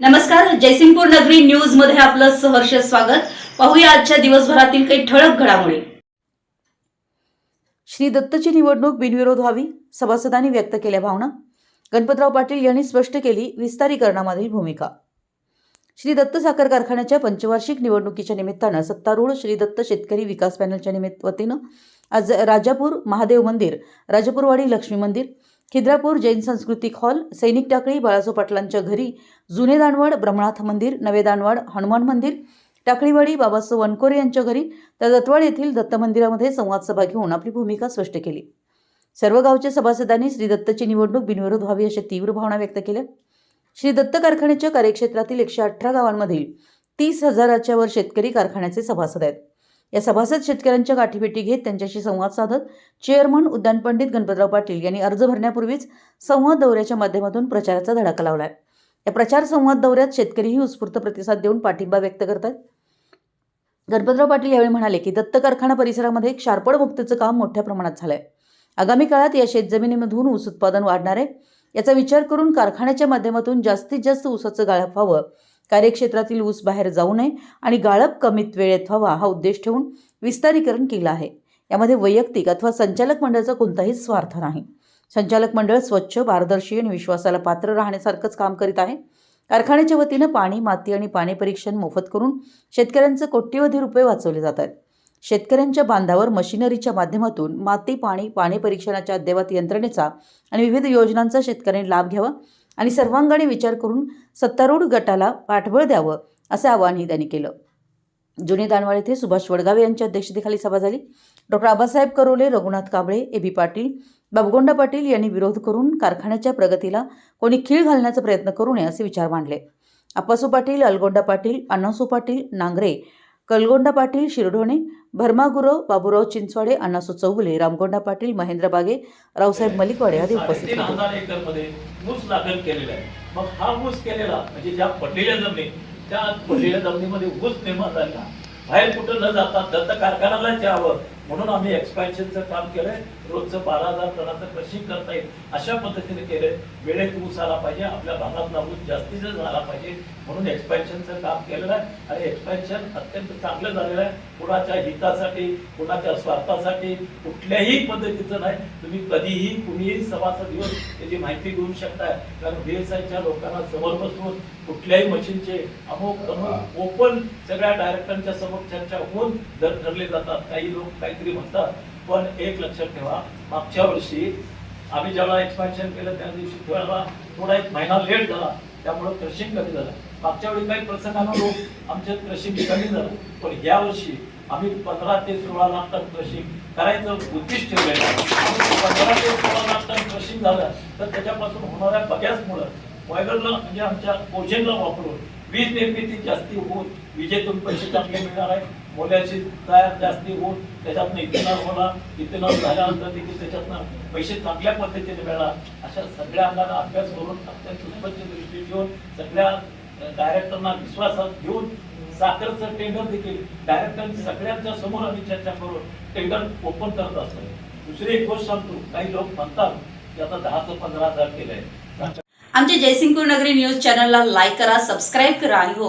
नमस्कार जयसिंगपूर नगरी न्यूजमध्ये आपलं सहर्ष स्वागत. पाहूया आजच्या दिवसभरातील काही ठळक घडामोडी. श्री दत्तची निवडणूक बिनविरोध व्हावी सभासदांनी व्यक्त केल्या भावना. गणपतराव पाटील यांनी स्पष्ट केली विस्तारीकरणामधील भूमिका. श्री दत्त साखर कारखान्याच्या पंचवार्षिक निवडणुकीच्या निमित्तानं सत्तारूढ श्री दत्त शेतकरी विकास पॅनलच्या निमित्त वतीनं आज राजापूर महादेव मंदिर राजापूरवाडी लक्ष्मी मंदिर खिद्रापूर जैन सांस्कृतिक हॉल सैनिक टाकळी बाळासो पाटलांच्या घरी जुने दानवाड ब्रह्मनाथ मंदिर नवे दानवाड हनुमान मंदिर टाकळीवाडी बाबासो वनकोरे यांच्या घरी तर दत्तवाड येथील दत्त मंदिरामध्ये संवाद सभा घेऊन आपली भूमिका स्पष्ट केली. सर्व गावच्या सभासदांनी श्री दत्तची निवडणूक बिनविरोध व्हावी अशा तीव्र भावना व्यक्त केल्या. श्री दत्त कारखान्याच्या कार्यक्षेत्रातील एकशे अठरा गावांमधील तीस हजाराच्या वर शेतकरी कारखान्याचे सभासद आहेत. या सभासद शेतकऱ्यांच्या गाठीभेटी घेत त्यांच्याशी संवाद साधत चेअरमन उद्यान पंडित गणपतराव पाटील यांनी अर्ज भरण्यापूर्वीच संवाद दौऱ्याच्या माध्यमातून प्रचाराचा धडाका लावलाय. या प्रचार संवाद दौऱ्यात शेतकरीही उत्स्फूर्त प्रतिसाद देऊन पाठिंबा व्यक्त करतात गणपतराव पाटील यावेळी म्हणाले की दत्त कारखाना परिसरामध्ये क्षारपड मुक्तीचं काम मोठ्या प्रमाणात झालंय. आगामी काळात या शेतजमिनीमधून ऊस उत्पादन वाढणार आहे. याचा विचार करून कारखान्याच्या माध्यमातून जास्तीत जास्त ऊसाचं गाळप व्हावं कार्यक्षेत्रातील ऊस बाहेर जाऊ नये आणि गाळप कमीत वेळेत व्हावा हा उद्देश ठेवून विस्तारीकरण केलं आहे. यामध्ये वैयक्तिक अथवा संचालक मंडळाचा कोणताही स्वार्थ नाही. संचालक मंडळ स्वच्छ पारदर्शी आणि विश्वासाला पात्र राहण्यासारखंच काम करीत आहे. कारखान्याच्या वतीनं पाणी माती आणि पाणी परीक्षण मोफत करून शेतकऱ्यांचे कोट्यवधी रुपये वाचवले जात आहेत. शेतकऱ्यांच्या बांधावर मशिनरीच्या माध्यमातून माती पाणी पाणी परीक्षणाच्या अद्ययावत यंत्रणेचा आणि विविध योजनांचा शेतकऱ्यांनी लाभ घ्यावा. आणि सर्वांगाने विचार करून सत्तारूढ गटाला पाठबळ द्यावं असं आवाहनही त्यांनी केलं. जुने दानवाड येथे सुभाष वडगावे यांच्या अध्यक्षतेखाली सभा झाली. Doctor Abasaheb Karole Raghunath Kamble A B Patil Babgonda Patil यांनी विरोध करून कारखान्याच्या प्रगतीला कोणी खीळ घालण्याचा प्रयत्न करू नये असे विचार मांडले. अप्पासू पाटील अलगोंडा पाटील अण्णासू पाटील नांगरे कलगोंडा पाटील शिरढोणे भरमागुरव बाबूराव चिंचवाडे अण्णासू चौगुले रामगोंडा पाटील महेंद्र बागे रावसाहेब मलिकवाडे आदी उपस्थित होते. ऊस लागण केलेला आहे. मग हा ऊस केलेला म्हणजे ज्या पडलेल्या जमिनी त्या पडलेल्या जमिनीमध्ये ऊस निर्माण झाला. बाहेर कुठं न जाता दत्त कारखान्यालाच यावं. म्हणून आम्ही एक्सपान्शनचं काम केलंय. रोजचं बारा हजार टनाचं क्रशिंग करता येईल अशा पद्धतीने केलंय. वेळेत ऊस आला पाहिजे आपल्या भागातला ऊस जास्तीत जास्त झाला पाहिजे म्हणून एक्सपान्शनचं काम केलेलं आहे. आणि एक्सपान्शन अत्यंत चांगलं झालेलं आहे. कुणाच्या हितासाठी कुणाच्या स्वार्थासाठी कुठल्याही पद्धतीचं नाही. तुम्ही कधीही कुणीही सभासद येऊन त्याची माहिती घेऊ शकताय. कारण बीएसआयच्या लोकांना समोर बसवून कुठल्याही मशीनचे अमुक अमुक ओपन सगळ्या डायरेक्टरांच्या समोर चर्चा होऊन दर ठरले जातात. काही लोक काहीतरी म्हणतात पण एक लक्षात ठेवा मागच्या वर्षी आम्ही ज्याला एक्सपान्शन केलं त्या दिवशी खेळाला थोडा एक महिना लेट झाला. त्यामुळं क्रशिंग कमी झालं. मागच्या वेळी काही प्रसंगानं लोक आमचे क्रशिंग कमी झालं. पण या वर्षी आम्ही पंधरा ते सोळा लाख टन क्रशिंग करायचं उद्दिष्ट ठेवलेलं आहे. पंधरा ते सोळा लाख टन क्रशिंग झालं तर त्याच्यापासून होणाऱ्या बघ्याचमुळं वायगरला म्हणजे आमच्या कोजेनला वापरून वीज निर्मिती जास्ती होऊन विजेतून पैसे चांगले मिळणार आहे मोल्याची तयार जास्ती होऊन त्याच्यातनं इथेनॉल होणार इथेनॉल झाल्यानंतर देखील त्याच्यातनं पैसे चांगल्या पद्धतीने मिळणार. अशा सगळ्या अंगाला अभ्यास करून अत्यंत सुस्पष्ट दृष्टी ठेवून सगळ्या डायरेक्टरना विश्वासात घेऊन साखरचं टेंडर देखील डायरेक्टर सगळ्यांच्या समोर आम्ही चर्चा करून टेंडर ओपन करत असतो. दुसरी एक गोष्ट सांगतो काही लोक म्हणतात की आता दहाचं पंधरा हजार केलंय. आमच्या जयसिंगपूर नगरी न्यूज चॅनलला लाईक करा सबस्क्राईब करा आणि हो